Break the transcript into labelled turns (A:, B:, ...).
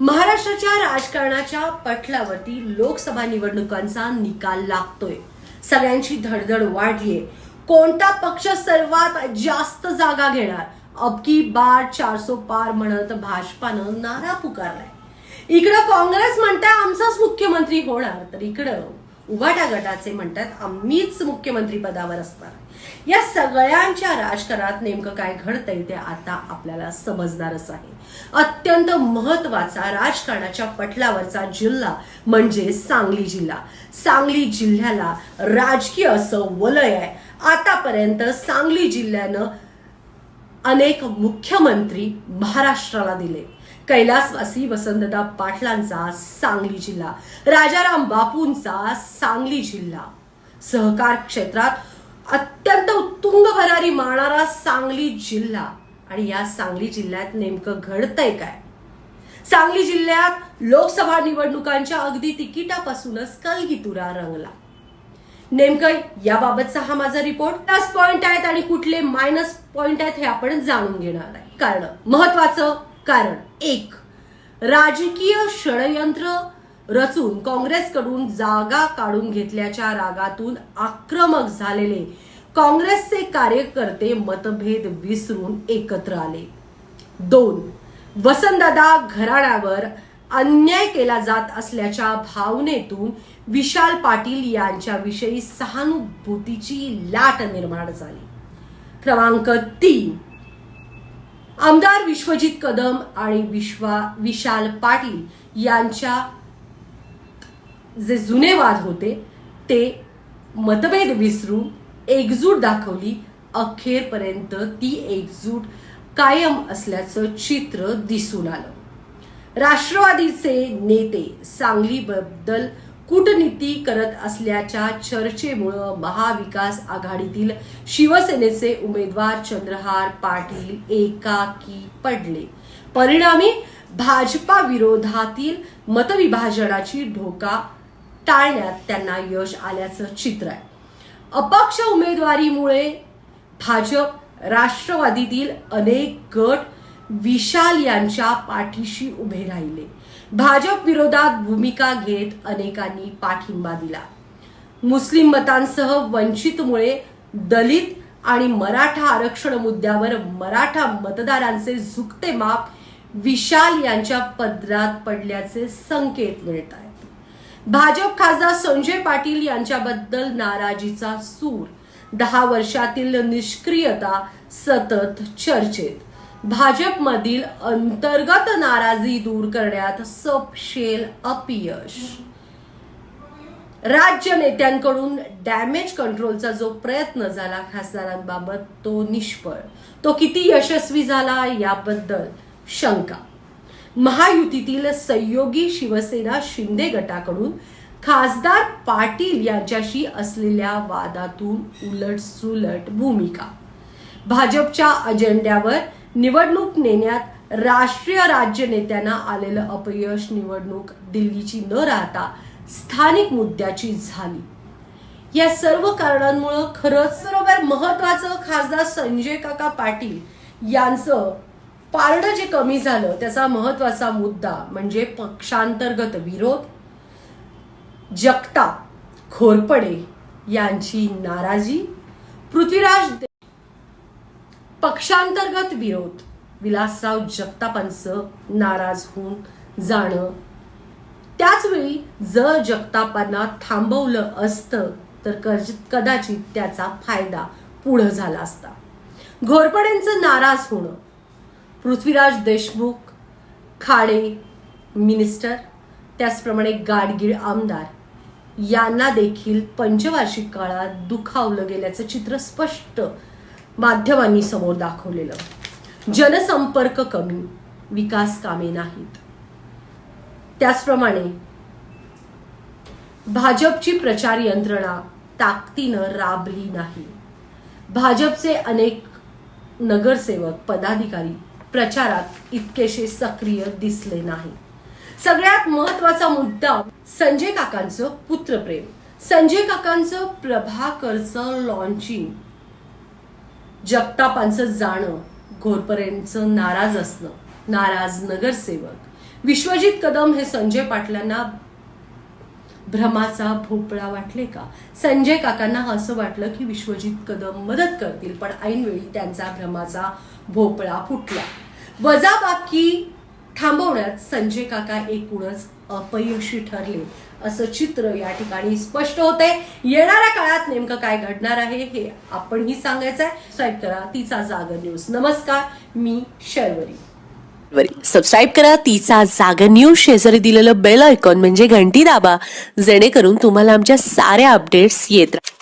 A: महाराष्ट्राच्या राजकारणाच्या पटलावरती लोकसभा निवडणुकांचा निकाल लागतोय. सगळ्यांची धडधड वाढलीये. कोणता पक्ष सर्वात जास्त जागा घेणार? अबकी बार चारसो पार म्हणत भाजपानं नारा पुकारलाय. इकडं काँग्रेस म्हणताय आमचाच मुख्यमंत्री होणार. तर इकडं उभाटा गटाचे म्हणतात आम्हीच मुख्यमंत्री पदावर असणार. या सगळ्यांच्या राजकारणात नेमकं काय घडतंय ते आता आपल्याला समजणारच आहे. अत्यंत महत्त्वाचा राजकारणाच्या पटलावरचा जिल्हा म्हणजे सांगली जिल्हा. सांगली जिल्ह्याला राजकीय असं वलय आहे. आतापर्यंत सांगली जिल्ह्यानं अनेक मुख्यमंत्री महाराष्ट्राला दिले. कैलासवासी वसंतदा पाटलांचा सांगली जिल्हा राजाराम बापूंचा सांगली जिल्हा. सहकार क्षेत्रात अत्यंत उत्तुंग भरारी मारणारा सांगली जिल्हा. आणि या सांगली जिल्ह्यात नेमकं घडतंय काय? सांगली जिल्ह्यात लोकसभा निवडणुकांच्या अगदी तिकिटापासूनच कलगीतुरा रंगला. नेमकं याबाबतचा हा माझा रिपोर्ट प्लस पॉइंट आहेत आणि कुठले मायनस पॉइंट आहेत हे आपण जाणून घेणार आहे. कारण महत्वाचं कारण एक राजकीय षडयंत्र रचून काँग्रेसकडून जागा काढून घेतल्याच्या रागातून आक्रमक झालेले काँग्रेसचे कार्यकर्ते मतभेद विसरून एकत्र आले. दोन वसंतदादा घराण्यावर अन्याय केला जात असल्याच्या भावनेतून विशाल पाटील यांच्याविषयी सहानुभूतीची लाट निर्माण झाली. क्रमांक तीन आमदार विश्वजित कदम आणि विश्वा विशाल पाटील यांच्या जे जुने वाद होते ते मतभेद विसरून एकजूट दाखवली. अखेरपर्यंत ती एकजूट कायम असल्याचं चित्र दिसून आलं. राष्ट्रवादीचे नेते सांगलीबद्दल कूटनीती करत असल्याच्या चर्चेमुळं महाविकास आघाडीतील शिवसेनेचे उमेदवार चंद्रहार पाटील एकाकी पडले. परिणामी भाजपा विरोधातील मतविभाजनाची धोका टाळण्यात त्यांना यश आल्याचं चित्र आहे. अपक्ष उमेदवारीमुळे भाजप राष्ट्रवादीतील अनेक गट विशाल यांच्या पाठीशी उभे राहिले. भाजप विरोधात भूमिका घेत अनेकांनी पाठिंबा दिला. मुस्लिम मतांसह वंचितमुळे दलित आणि मराठा आरक्षण मुद्द्यावर मराठा मतदारांचे झुकते माप विशाल यांच्या पदरात पडल्याचे संकेत मिळत आहेत. भाजप खासदार संजय पाटील यांच्याबद्दल नाराजीचा सूर दहा वर्षातील निष्क्रियता सतत चर्चेत. भाजपमधील अंतर्गत नाराजी दूर करण्यात सपशेल अपयश. राज्य नेत्यांकडून डॅमेज कंट्रोलचा जो प्रयत्न झाला खासदारांबाबत तो निष्फळ. तो किती यशस्वी झाला याबद्दल शंका. महायुतीतील सहयोगी शिवसेना शिंदे गटाकडून खासदार पाटील यांच्याशी असलेल्या वादातून उलट सुलट भूमिका. भाजपच्या अजेंड्यावर निवडणूक नेण्यात राष्ट्रीय राज्य नेत्यांना आलेलं अपयश निवडणूक दिल्लीची न राहता स्थानिक मुद्द्याची झाली. या सर्व कारणांमुळं खरंच बरोबर महत्वाचं खासदार संजय काका पाटील यांचं पारडं जे कमी झालं त्याचा महत्त्वाचा मुद्दा म्हणजे पक्षांतर्गत विरोध जगताप खोरपडे यांची नाराजी पृथ्वीराज पक्षांतर्गत विरोध. विलासराव जगतापांचं नाराज होऊन जाणं. त्याचवेळी जर जगतापांना थांबवलं असतं तर कदाचित त्याचा फायदा पुढं झाला असता. घोरपडेंचं नाराज होणं. पृथ्वीराज देशमुख खाडे मिनिस्टर त्याचप्रमाणे गाडगीळ आमदार यांना देखील पंचवार्षिक काळात दुखावलं गेल्याचं चित्र स्पष्ट माध्यमांनी समोर दाखवलेलं. जनसंपर्क कमी विकास कामे नाहीत. त्याचप्रमाणे भाजपची प्रचार यंत्रणा ताकदीनं राबली नाही. भाजपचे अनेक नगरसेवक पदाधिकारी प्रचारात इतकेशे सक्रिय दिसले नाही सगळ्यात महत्त्वाचा मुद्दा संजय काकांचं पुत्रप्रेम. संजय काकांचं प्रभाकरचं लॉन्चिंग जगतापांचं जाणं घोरपरेंचं नाराज असणं नाराज नगरसेवक. विश्वजित कदम हे संजय पाटलांना भ्रमाचा भोपळा वाटले का? संजय काकांना असं वाटलं की विश्वजित कदम मदत करतील पण ऐनवेळी त्यांचा भ्रमाचा भोपळा फुटला. वजाबाकी थांबवण्यात संजय काका एकूणच अपयशी ठरले असं चित्र या ठिकाणी स्पष्ट होते. येणाऱ्या काळात नेमकं काय घडणार आहे हे आपणही सांगायचं आहे सबस्क्राईब करा तिचा जागर न्यूज. नमस्कार मी शर्वरी.
B: सबस्क्राईब करा तिचा जागर न्यूज. शेजारी दिलेलं बेल आयकॉन म्हणजे घंटी दाबा. जेणेकरून तुम्हाला आमच्या साऱ्या अपडेट्स येत राहतात